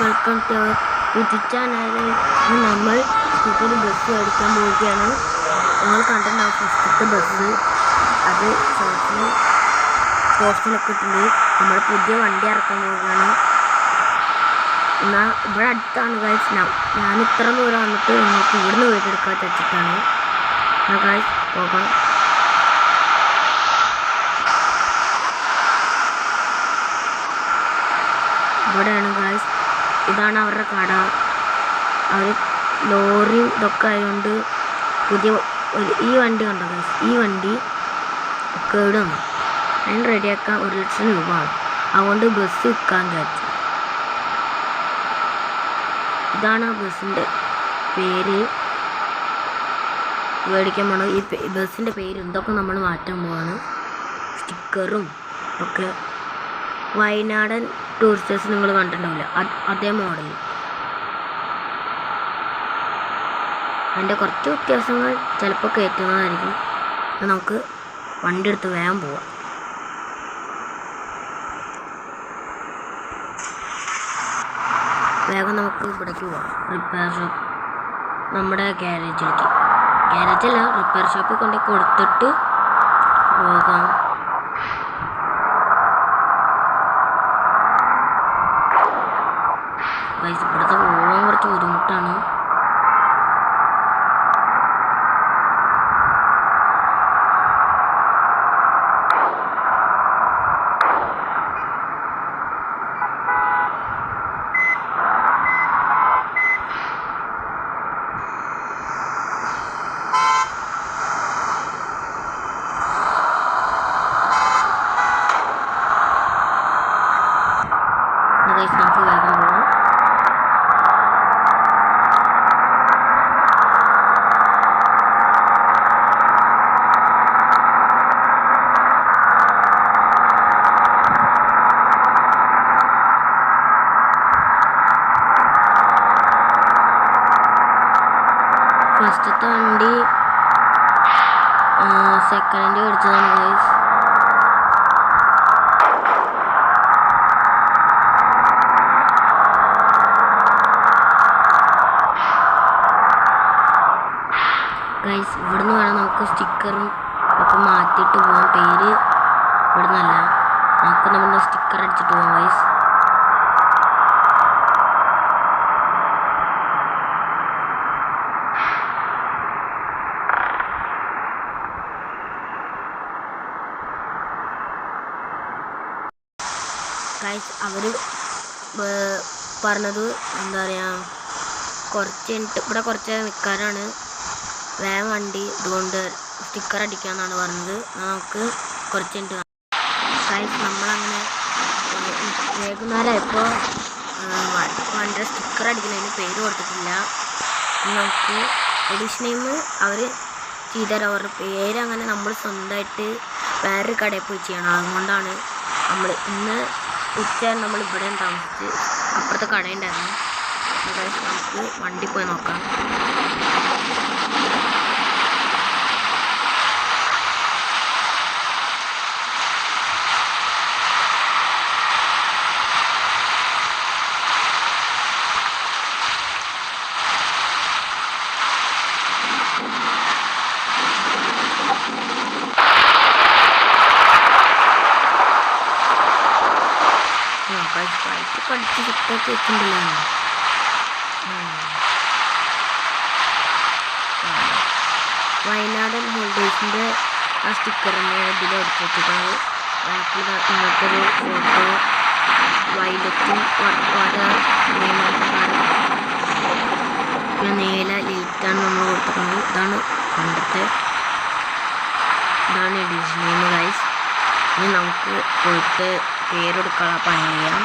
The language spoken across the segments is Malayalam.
വെൽക്കം ടു ഇന്ന് നമ്മൾ പുതിയ ബസ് മേടിക്കാൻ പോവുകയാണ്. നിങ്ങൾ കണ്ടിട്ടുണ്ടാവും ഫസ്റ്റത്തെ ബസ് അത് ഷോപ്പിൽ പോസ്റ്റിലൊക്കെ ഇട്ടുണ്ട് നമ്മൾ പുതിയ വണ്ടി ഇറക്കാൻ പോവുകയാണ്. എന്നാൽ ഇവിടെ അടുത്താണ് ഗൈസ് ഞാൻ ഇത്ര ദൂരം വന്നിട്ട് നിങ്ങൾക്ക് ഇവിടുന്ന് വീട്ടെടുക്കാൻ വെച്ചിട്ടാണ്. എന്നാൽ ഗൈസ് പോകാം. ഇവിടെയാണ് ഗായ്സ് ഇതാണ് അവരുടെ കട. അവർ ലോറി ഇതൊക്കെ ആയതുകൊണ്ട് പുതിയ ഒരു ഈ വണ്ടി കണ്ടോ ഗൈസ് ഈ വണ്ടി കേട് വന്നു അതിന് റെഡിയാക്കാൻ ഒരു ലക്ഷം രൂപ ആണ്. അതുകൊണ്ട് ബസ് വിൽക്കാൻ വിചാരിച്ചു. ഇതാണ് ആ ബസ്സിന്റെ പേര്. മേടിക്കാൻ പോണത് ഈ ബസ്സിന്റെ പേര് എന്തൊക്കെ നമ്മൾ മാറ്റാൻ പോവാണ്? സ്റ്റിക്കറും ഒക്കെ. വയനാടൻ ടൂറിസ്റ്റേഴ്സ് നിങ്ങൾ കണ്ടിട്ടുണ്ടാവില്ല. അത് മോഡൽ അതിന്റെ കുറച്ച് വ്യത്യാസങ്ങൾ ചിലപ്പോൾ കയറ്റുന്നതായിരിക്കും അപ്പം നമുക്ക് വണ്ടി എടുത്ത് വേഗം പോവാം. വേഗം നമുക്ക് ഇവിടേക്ക് പോവാം. റിപ്പയർ ഷോപ്പ് നമ്മുടെ ഗ്യാരേജിലേക്ക് ഗ്യാരേജല്ല റിപ്പയർ ഷോപ്പിൽ കൊണ്ട് കൊടുത്തിട്ട് പോകാം ഗൈസ് ഇവിടുത്തെ പോകാൻ കുറച്ച് ബുദ്ധിമുട്ടാണ് ഗൈസ് നമുക്ക് വേഗം പോകാം ഫസ്റ്റത്തെ വണ്ടി സെക്കൻഡ് മേടിച്ചതാണ് ഗൈസ് ഗൈസ് ഇവിടുന്ന് വേണം നമുക്ക് സ്റ്റിക്കറും ഒക്കെ മാറ്റിയിട്ട് പോകാം പേര് ഇവിടുന്നല്ല. നമുക്ക് നമ്മുടെ സ്റ്റിക്കർ അടിച്ചിട്ട് പോകാം ഗൈസ് അവർ പറഞ്ഞത് എന്താ പറയുക കുറച്ച് കഴിഞ്ഞിട്ട് ഇവിടെ കുറച്ച് നിൽക്കാനാണ് വേഗം വണ്ടി ഇതുകൊണ്ട് സ്റ്റിക്കർ അടിക്കാന്നാണ് പറഞ്ഞത്. നമുക്ക് കുറച്ച് കഴിഞ്ഞിട്ട് ഗൈസ് നമ്മളങ്ങനെ വൈകുന്നേരമായപ്പോൾ വണ്ടിയുടെ സ്റ്റിക്കർ അടിക്കുന്നതിന് പേര് കൊടുത്തിട്ടില്ല. നമുക്ക് എഡീഷൻ നെയിം അവർ ചെയ്തുതരാം. അവരുടെ പേര് അങ്ങനെ നമ്മൾ സ്വന്തമായിട്ട് വേറൊരു കടയിൽ പോയി ചെയ്യണം. അതുകൊണ്ടാണ് നമ്മൾ ഇന്ന് ഉച്ച നമ്മൾ ഇവിടെ താമസിച്ച് അപ്പുറത്തെ കടയുണ്ടായിരുന്നു നമുക്ക് വണ്ടി പോയി നോക്കാം. ഫ്ലൈറ്റ് പഠിച്ച് സെറ്റാക്കി വെച്ചിട്ടുണ്ടല്ലോ വയനാടൻ ഹോൾഡേഴ്സിന്റെ ആ സ്റ്റിക്കർ തന്നെയാണ് ഇതിൽ എടുത്തിട്ടുള്ളത് ബാക്കിൽ ഇങ്ങനത്തെ ഒരു ഫോട്ടോ വൈലറ്റും പിന്നെ നീല ലൈറ്റാണ് നമ്മൾ കൊടുത്തിട്ടുള്ളത് ഇതാണ് പണ്ടത്തെ ഇതാണ് എഡിഷൻ ഗൈസ് ഇനി നമുക്ക് പോയിട്ട് പേരെടുക്കാനുള്ള പണി ചെയ്യാം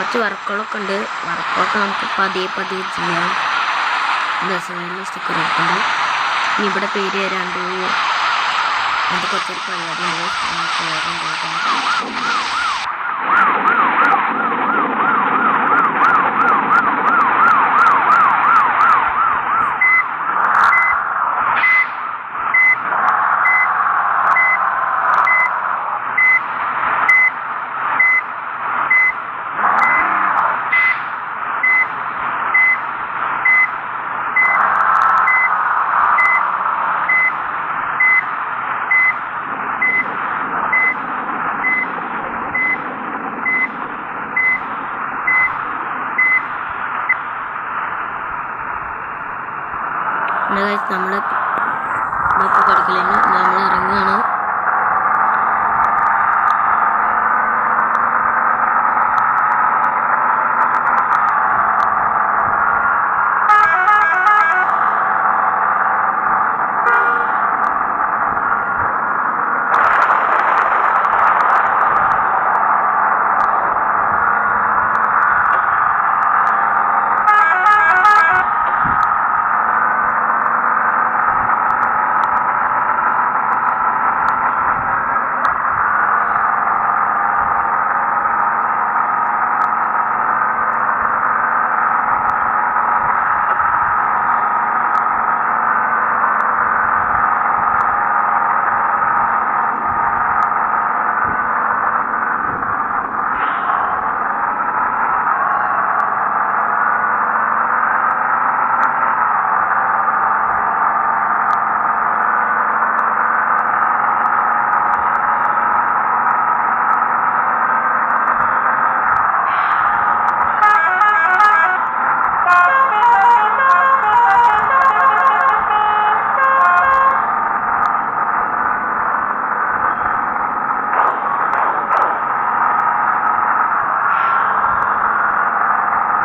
കുറച്ച് വർക്കുകളൊക്കെ ഉണ്ട്. വർക്കൊക്കെ നമുക്ക് പതിയെ പതിയെ ചെയ്യാം. ദസറയിൽ സ്റ്റിക്കർ എടുക്കുന്നുണ്ട് ഇനി ഇവിടെ പേര് വരാണ്ട് അത് കുറച്ചൊരു പരിപാടി ഉണ്ട് നമുക്ക് വേറെ പോകാം നമ്മൾ ഇപ്പോൾ പഠിക്കലെങ്കിൽ നമ്മൾ ഇറങ്ങുകയാണ്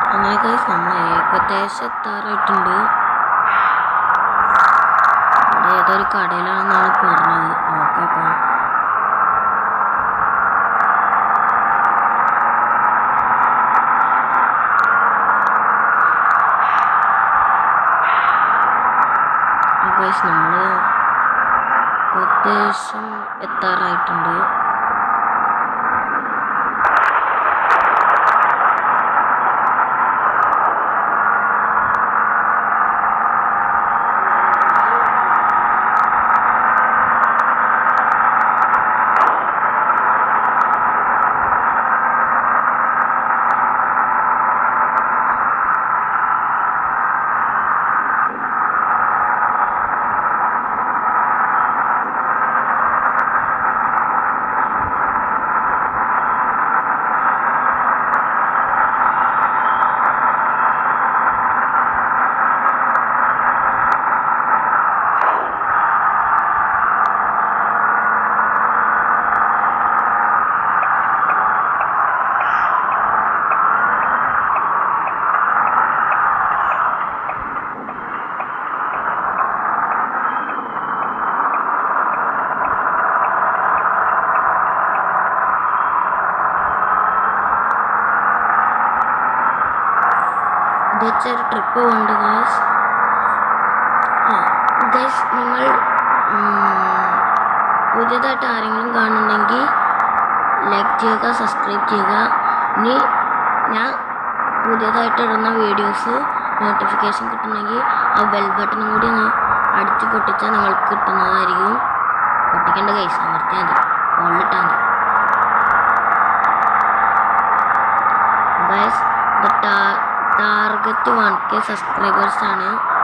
അങ്ങനെ ഗൈസ് നമ്മൾ ഏകദേശം എത്താറായിട്ടുണ്ട് ഇവിടെ ഏതൊരു കടയിലാണെന്നാണ് പറഞ്ഞത്. നോക്കാം നമ്മൾ അത്യാവശ്യം എത്താറായിട്ടുണ്ട്. വെച്ചൊരു ട്രിപ്പ് പോകുന്നുണ്ട് ഗൈസ് ആ ഗൈസ് നിങ്ങൾ പുതിയതായിട്ട് ആരെങ്കിലും കാണുന്നുണ്ടെങ്കിൽ ലൈക്ക് ചെയ്യുക സബ്സ്ക്രൈബ് ചെയ്യുക. ഇനി ഞാൻ പുതിയതായിട്ട് ഇടുന്ന വീഡിയോസ് നോട്ടിഫിക്കേഷൻ കിട്ടണമെങ്കിൽ ആ ബെൽ ബട്ടണും കൂടി ഒന്ന് അടിച്ച് പൊട്ടിച്ചാൽ നിങ്ങൾക്ക് കിട്ടുന്നതായിരിക്കും. പൊട്ടിക്കേണ്ട കൈസ് അമർത്തിയാൽ മതി. ഓളിട്ടാൽ മതി. Guys target one K subscribers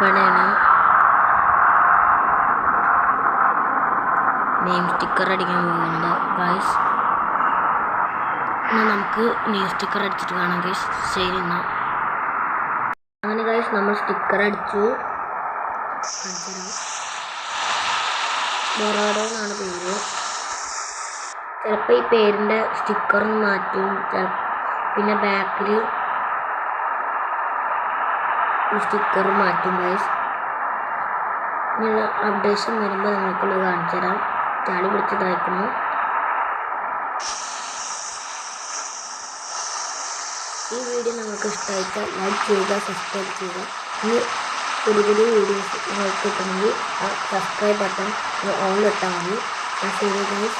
ഇവിടെയാണ് നെയിം സ്റ്റിക്കർ അടിക്കാൻ പോകുന്നുണ്ട് ഗൈസ് എന്നാൽ നമുക്ക് നെയിം സ്റ്റിക്കർ അടിച്ചിട്ട് കാണാം ഗൈസ് ശരി എന്നാൽ അങ്ങനെ ഗൈസ് നമ്മൾ സ്റ്റിക്കർ അടിച്ചു. ബൊറോഡോ എന്നാണ് പേര്. ചിലപ്പോൾ ഈ പേരിന്റെ സ്റ്റിക്കർ മാറ്റും. പിന്നെ ബാക്കിൽ സ്റ്റിക്കർ മാറ്റും ഗൈസ് ഇങ്ങനെ അപ്ഡേഷൻ വരുമ്പോൾ നിങ്ങൾക്കുള്ളത് കാണിച്ചു തരാം. ചാടി പിടിച്ചതായിരിക്കണം ഈ വീഡിയോ നിങ്ങൾക്ക് ഇഷ്ടമായിട്ട് ലൈക്ക് ചെയ്യുക സബ്സ്ക്രൈബ് ചെയ്യുക. ഇനി പുതിയ പുതിയ വീഡിയോസ് നിങ്ങൾക്ക് കിട്ടണമെങ്കിൽ ആ സബ്സ്ക്രൈബ് ബട്ടൺ ഓൺ ഇട്ടാൽ മതി. ശരി ഗൈസ്